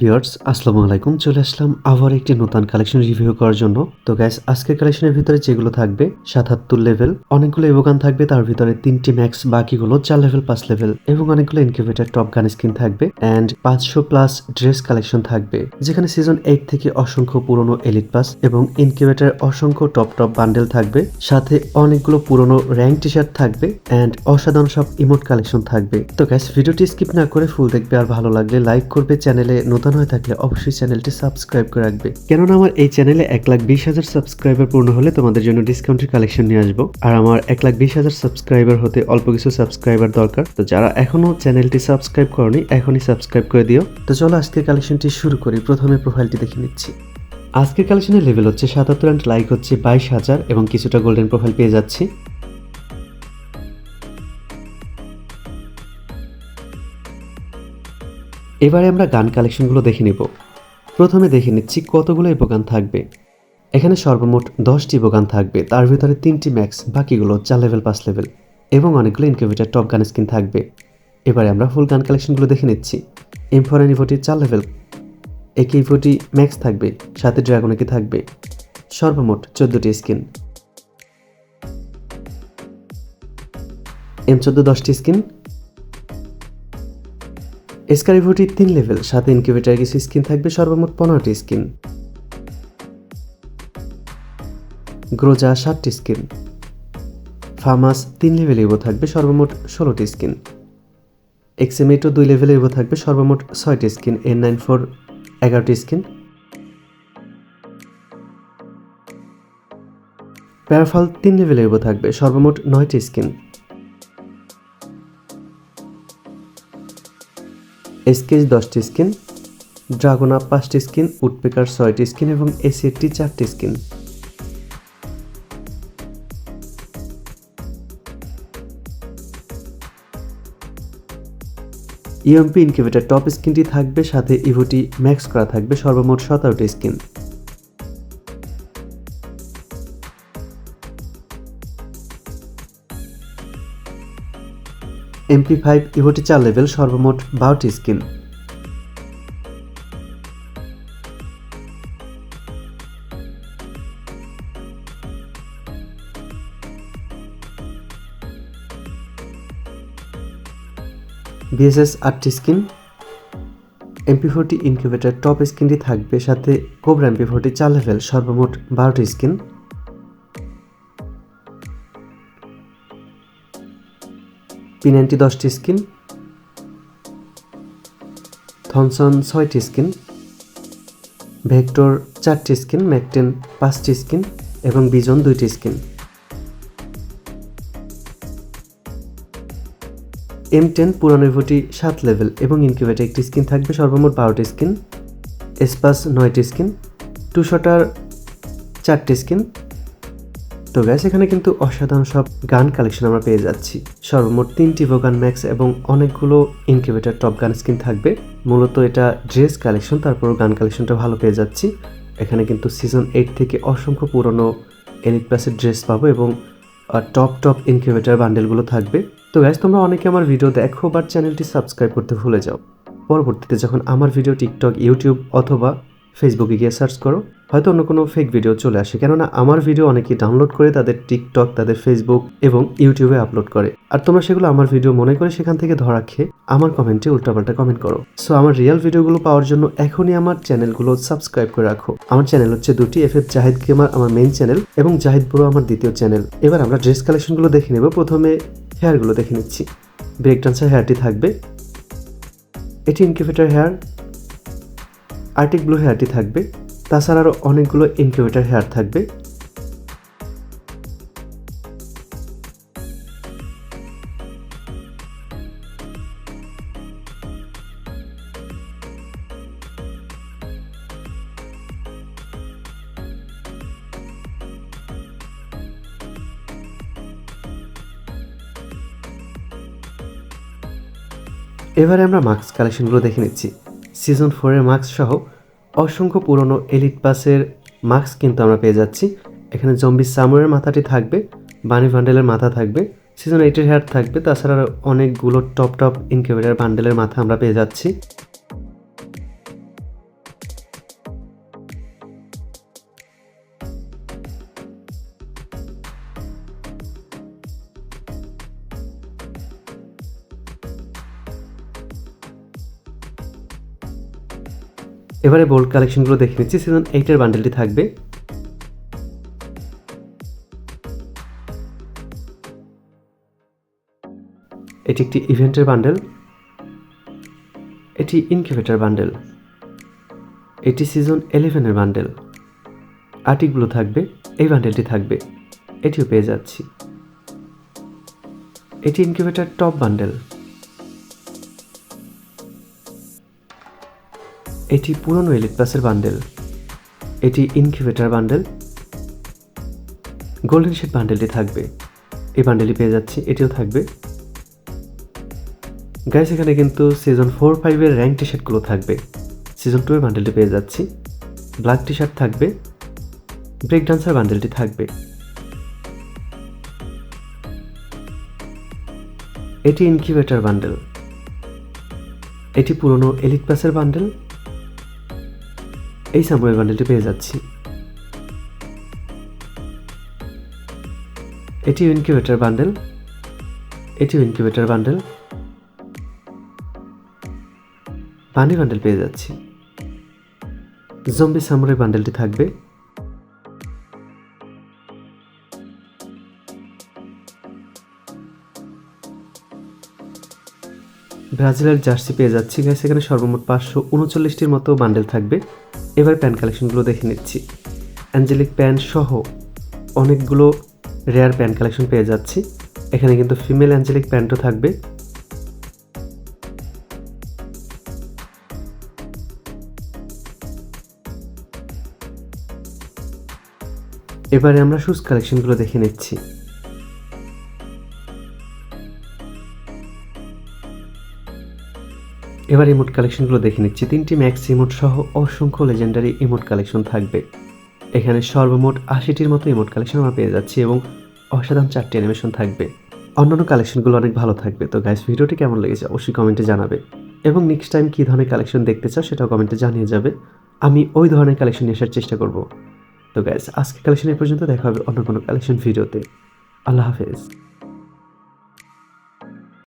Viewers, আসসালামু আলাইকুম। চলে আসলাম আবার একটি নতুন কালেকশন রিভিউ করার জন্য। তো গ্যাস আজকের কালেকশনের ভিতরে যেগুলো থাকবে, সাতাত্তর লেভেল অনেকগুলো এভোগান থাকবে, তার ভিতরে তিনটি ম্যাক্স বাকিগুলো চার লেভেল পাঁচ লেভেল এবং অনেকগুলো ইনকিউবেটার টপ গান স্কিন থাকবে অ্যান্ড পাঁচশো প্লাস ড্রেস কালেকশন থাকবে, যেখানে সিজন এইট থেকে অসংখ্য পুরনো এলিট পাস এবং ইনকিউবেটার অসংখ্য টপ টপ বান্ডেল থাকবে, সাথে অনেকগুলো পুরনো র্যাঙ্ক টি শার্ট থাকবে অ্যান্ড অসাধারণ সব ইমোট কালেকশন থাকবে। তো গ্যাস ভিডিওটি স্কিপ না করে ফুল দেখবে আর ভালো লাগলে লাইক করবে চ্যানেলে নতুন হয়ে থাকলে অবশ্যই চ্যানেলটি সাবস্ক্রাইব করে রাখবে। কেননা আমার এই চ্যানেলে এক লাখ বিশ হাজার সাবস্ক্রাইবার পূর্ণ হলে তোমাদের জন্য ডিসকাউন্টের কালেকশন নিয়ে আসব। আর আমার এক লাখ বিশ হাজার সাবস্ক্রাইবার হতে অল্প কিছু সাবস্ক্রাইবার দরকার। তো যারা এখনও চ্যানেলটি সাবস্ক্রাইব করনি এখনই সাবস্ক্রাইব করে দিও। তো চলো আজকের কালেকশনটি শুরু করি প্রথমে প্রোফাইলটি দেখে নিচ্ছি। আজকের কালেকশনের লেভেল হচ্ছে সাতাত্তর অ্যান্ড লাইক হচ্ছে বাইশ হাজার এবং কিছুটা গোল্ডেন প্রোফাইল পেয়ে যাচ্ছি। এবারে আমরা গান কালেকশনগুলো দেখে নেব। প্রথমে দেখে নিচ্ছি কতগুলো ইবোগান থাকবে। এখানে সর্বমোট দশটি ইবোগান থাকবে, তার ভিতরে তিনটি ম্যাক্স বাকিগুলো চার লেভেল পাঁচ লেভেল এবং অনেকগুলো ইনকিউবেটার টপ গান স্কিন থাকবে। এবারে আমরা ফুল গান কালেকশনগুলো দেখে নিচ্ছি। এম ফোর ইভোটি চার লেভেল একে ইভোটি ম্যাক্স থাকবে, সাথে ড্রাগন একে থাকবে। সর্বমোট চোদ্দোটি স্কিন এম চোদ্দ দশটি স্কিন এসকারিভোটি তিন লেভেল সাথে ইনকিউবেটার কিছু স্কিন থাকবে, সর্বমোট পনেরোটি স্কিন। গ্রোজা, সাতটি স্কিন। ফার্মাস তিন লেভেল এগো থাকবে, সর্বমোট ষোলোটি স্কিন। এক্সেমেটো, দুই লেভেল এগো থাকবে, সর্বমোট ছয়টি স্কিন এন নাইন ফোর এগারোটি স্কিন। প্যারাফল, তিন লেভেল এগো থাকবে, সর্বমোট নয়টি স্কিন। এসকেজ দশটি স্কিন, ড্রাগন আপ পাঁচটি স্কিন, উডপেকার ছয়টি স্কিন এবং এসিএটি চারটি স্কিন। ইএমপি ইনকিউবেটার টপ স্কিনটি থাকবে, সাথে ইভোটি ম্যাক্স করা থাকবে সর্বমোট সতেরোটি স্কিন। এমপি ফাইভ ইভোটি চার লেভেল সর্বমোট বারোটি স্কিন। বিএসএস আটটি skin. MP forty incubator top স্কিনটি থাকবে সাথে কোবরা এমপি ফোরটি চার লেভেল সর্বমোট বারোটি স্কিন। পি নাইনটি দশটি স্কিন। থনসন ছয়টি স্কিন। ভেক্টর চারটি স্কিন ম্যাকটেন পাঁচটি স্কিন এবং বিজন দুইটি স্কিন। এম টেন পুরানো ভোটি সাত লেভেল এবং ইনকিউবেটার একটি স্কিন থাকবে, সর্বমোট বারোটি স্কিন। এসপাস নয়টি স্কিন। টু শটার চারটি স্কিন। তো গ্যাস এখানে কিন্তু অসাধারণ সব গান কালেকশন আমরা পেয়ে যাচ্ছি। সর্বমোট তিনটি ভোগান ম্যাক্স এবং অনেকগুলো ইনকিউবেটার টপ গান স্কিন থাকবে। মূলত এটা ড্রেস কালেকশন তারপরও গান কালেকশনটা ভালো পেয়ে যাচ্ছি। এখানে কিন্তু সিজন এইট থেকে অসংখ্য পুরনো এলিট প্লাসের ড্রেস পাবো এবং টপ টপ ইনকিউবেটার বান্ডেলগুলো থাকবে। তো গ্যাস তোমরা অনেকে আমার ভিডিও দেখো বাট চ্যানেলটি সাবস্ক্রাইব করতে ভুলে যাও। পরবর্তীতে যখন আমার ভিডিও টিকটক ইউটিউব অথবা ফেসবুকে গিয়ে সার্চ করো। হয়তো অন্য কোনো ফেক ভিডিও চলে আসে। কেননা আমার ভিডিও অনেকেই ডাউনলোড করে তাদের টিকটক তাদের ফেসবুক এবং ইউটিউবে আপলোড করে। আর তোমরা সেগুলো আমার ভিডিও মনে করে সেখান থেকে ধরা খেয়ে আমার কমেন্টে উল্টাপাল্টা কমেন্ট করো। সো আমার রিয়েল ভিডিওগুলো পাওয়ার জন্য এখনই আমার চ্যানেলগুলো সাবস্ক্রাইব করে রাখো। আমার চ্যানেল হচ্ছে দুটি এফ এফ জাহিদ গেমার আমার মেন চ্যানেল এবং জাহিদ ব্রো আমার দ্বিতীয় চ্যানেল এবার আমরা ড্রেস কালেকশনগুলো দেখে নেব। প্রথমে হেয়ারগুলো দেখে নিচ্ছি। ব্রেক ডান্সার হেয়ারটি থাকবে। এটি ইনকিউবেটার হেয়ার আর্টিক ব্লু হেয়ারটি থাকবে, তাছাড়া আরও অনেকগুলো ইনকিউবেটার হেয়ার থাকবে। এবারে আমরা মাস্ক কালেকশনগুলো দেখে নিচ্ছি। সিজন ফোরের মাস্ক সহ অসংখ্য পুরনো এলিট পাসের মাস্ক কিন্তু আমরা পেয়ে যাচ্ছি। এখানে জম্বি সামুরের মাথাটি থাকবে, বানি ভান্ডেলের মাথা থাকবে, সিজন এইটের হেয়ার থাকবে, তাছাড়া অনেকগুলো টপ টপ ইনকিউবেটার বান্ডেলের মাথা আমরা পেয়ে যাচ্ছি। এবারে বোল্ড কালেকশনগুলো দেখে নিচ্ছি। সিজন এইটের বান্ডেলটি থাকবে। এটি একটি ইভেন্টের বান্ডেল এটি ইনকিউবেটার বান্ডেল এটি সিজন ইলেভেনের বান্ডেল আর্টিকগুলো থাকবে। এই বান্ডেলটি থাকবে। এটিও পেয়ে যাচ্ছি। এটি ইনকিউবেটার টপ বান্ডেল এটি পুরনো এলিট প্লাসের বান্ডেল। এটি ইনকিউবেটার বান্ডেল। গোল্ডেন শেড বান্ডেলটি থাকবে। এই বান্ডেলটি পেয়ে যাচ্ছি, এটিও থাকবে। গাইস এখানে কিন্তু সিজন ফোর ফাইভের র্যাঙ্ক টি শার্টগুলো থাকবে। সিজন টু এর বান্ডেলটি পেয়ে যাচ্ছি। ব্ল্যাক টি শার্ট থাকবে। ব্রেক ডান্সার বান্ডেলটি থাকবে। এটি ইনকিউবেটার বান্ডেল। এটি পুরনো এলিট পাসের বান্ডেল। এই স্যাম্পল বান্ডেলটি পেয়ে যাচ্ছি। এটি ইনকিউবেটার বান্ডেল এটি ইনকিউবেটার বান্ডেল বানি বান্ডেল পেয়ে যাচ্ছি। জম্বি সামরাই বান্ডেলটি থাকবে। ব্রাজিলের জার্সি পেয়ে যাচ্ছি গাইস এখানে সর্বমোট পাঁচশো উনচল্লিশটির মতো বান্ডেল থাকবে। এবার প্যান কালেকশনগুলো দেখে নিচ্ছি। অ্যাঞ্জেলিক প্যান সহ অনেকগুলো রেয়ার প্যান কালেকশন পেয়ে যাচ্ছি। এখানে কিন্তু ফিমেল অ্যাঞ্জেলিক প্যান্টও থাকবে। এবারে আমরা শুজ কালেকশনগুলো দেখে নিচ্ছি। এবার ইমোট কালেকশনগুলো দেখে নিচ্ছি। তিনটি ম্যাক্স ইমোট সহ অসংখ্য লেজেন্ডারি ইমোট কালেকশন থাকবে। এখানে সর্বমোট আশিটির মতো ইমোট কালেকশন আমরা পেয়ে যাচ্ছি এবং অসাধারণ চারটি অ্যানিমেশন থাকবে। অন্যান্য কালেকশনগুলো অনেক ভালো থাকবে। তো গাইস ভিডিওটি কেমন লেগেছে অবশ্যই কমেন্টে জানাবে। এবং নেক্সট টাইম কী ধরনের কালেকশন দেখতে চাও সেটাও কমেন্টে জানিয়ে যাবে। আমি ওই ধরনের কালেকশন নিয়ে আসার চেষ্টা করব। তো গাইস আজকে কালেকশন এ পর্যন্ত দেখা হবে অন্য কোনো কালেকশন ভিডিওতে আল্লাহ হাফেজ।